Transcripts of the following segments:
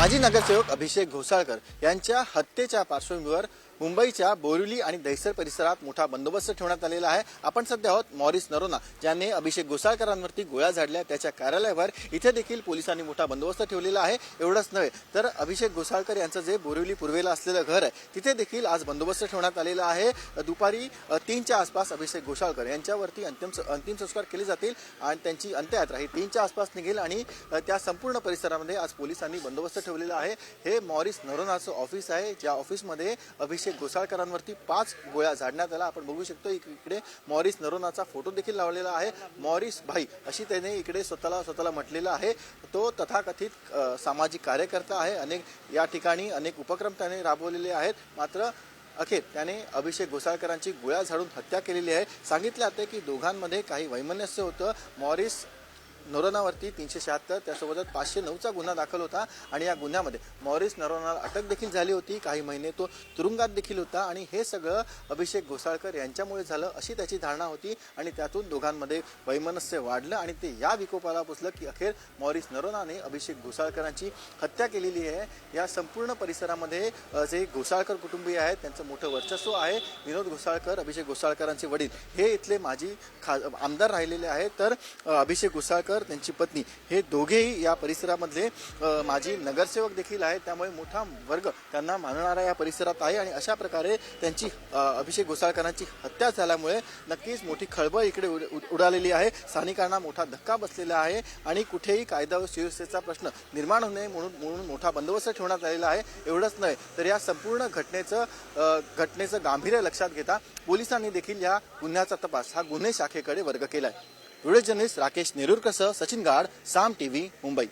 माजी नगरसेवक अभिषेक घोसाळकर यांच्या हत्येच्या पार्श्वभूमीवर मुंबईच्या बोरिवली आणि दहिसर परिसरात मोठा बंदोबस्त ठेवण्यात आलेला आहे. आपण सध्या आहोत मॉरिस नरोना ज्याने अभिषेक घोसाळकरांवरती गोळ्या झाडल्या. त्याच्या कार्यालयावर इथे देखील पोलिसांनी मोठा बंदोबस्त ठेवलेला आहे. एवढंच नव्हे तर अभिषेक घोसाळकर यांचं जे बोरिवली पूर्वेला असलेलं घर आहे तिथे देखील आज बंदोबस्त ठेवण्यात आलेला आहे. दुपारी तीनच्या आसपास अभिषेक घोसाळकर यांच्यावरती अंतिम अंतिम संस्कार केले जातील आणि त्यांची अंत्ययात्रा ही तीनच्या आसपास निघेल आणि त्या संपूर्ण परिसरामध्ये आज पोलिसांनी बंदोबस्त ठेवलेला आहे. हे मॉरिस नरोनाचं ऑफिस आहे. ज्या ऑफिसमध्ये अभिषेक घोसाळकरांवरती पाच गोळ्या झाडण्यात आला आपण बघू शकतो इकडे मॉरिस नरोनाचा फोटो देखील लावलेला आहे. मॉरिस भाई अशी त्याने इकडे स्वतःला स्वतःला म्हटलेलं आहे. तो तथाकथित सामाजिक कार्यकर्ता आहे. अनेक या ठिकाणी अनेक उपक्रम त्याने राबवलेले आहेत. मात्र अखेर त्याने अभिषेक घोसाळकरांची गोळ्या झाडून हत्या केलेली आहे. सांगितलं जाते की दोघांमध्ये काही वैमनस्य होतं. मॉरिस नरोनावरती तीनशे शहात्तर त्यासोबतच पाचशे नऊचा गुन्हा दाखल होता आणि या गुन्ह्यामध्ये मॉरिस नरोनाला अटक देखील झाली होती. काही महिने तो तुरुंगात देखील होता आणि हे सगळं अभिषेक घोसाळकर यांच्यामुळे झालं अशी त्याची धारणा होती आणि त्यातून दोघांमध्ये वैमनस्य वाढलं आणि ते या विकोपाला पोचलं की अखेर मॉरिस नरोनाने अभिषेक घोसाळकरांची हत्या केलेली आहे. या संपूर्ण परिसरामध्ये जे घोसाळकर कुटुंबीय आहेत त्यांचं मोठं वर्चस्व आहे. विनोद घोसाळकर अभिषेक घोसाळकरांचे वडील हे इथले माजी खा आमदार राहिलेले आहेत. तर अभिषेक घोसाळकर त्यांची पत्नी. हे दोघेही या परिसरामधले माजी नगरसेवक देखील आहेत. त्यामुळे मोठा वर्ग त्यांना मानणारा या परिसरात आहे आणि अशा प्रकारे त्यांची अभिषेक घोसाळकरांची हत्या झाल्यामुळे नक्कीच मोठी खळबळ इकडे उड- उडालेली आहे. स्थानिकांना मोठा धक्का बसलेला आहे आणि कुठेही कायदा व सुव्यवस्थेचा प्रश्न निर्माण होऊ नये म्हणून म्हणून मोठा बंदोबस्त ठेवण्यात आलेला आहे. एवढंच नाही तर या संपूर्ण घटनेचं घटनेचं गांभीर्य लक्षात घेता पोलिसांनी देखील या गुन्ह्याचा तपास हा गुन्हे शाखेकडे वर्ग केला आहे व्हिडिओ जर्नलिस्ट राकेश नेरुरकरसह सचिन गाड साम टीव्ही मुंबई.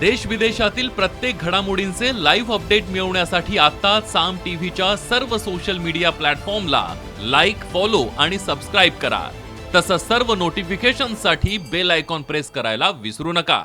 देश विदेशातील प्रत्येक घडामोडींचे लाईव्ह अपडेट मिळवण्यासाठी आता साम टीव्हीच्या सर्व सोशल मीडिया प्लॅटफॉर्मला लाईक फॉलो आणि सबस्क्राईब करा. तसंच सर्व नोटिफिकेशनसाठी बेल आयकॉन प्रेस करायला विसरू नका.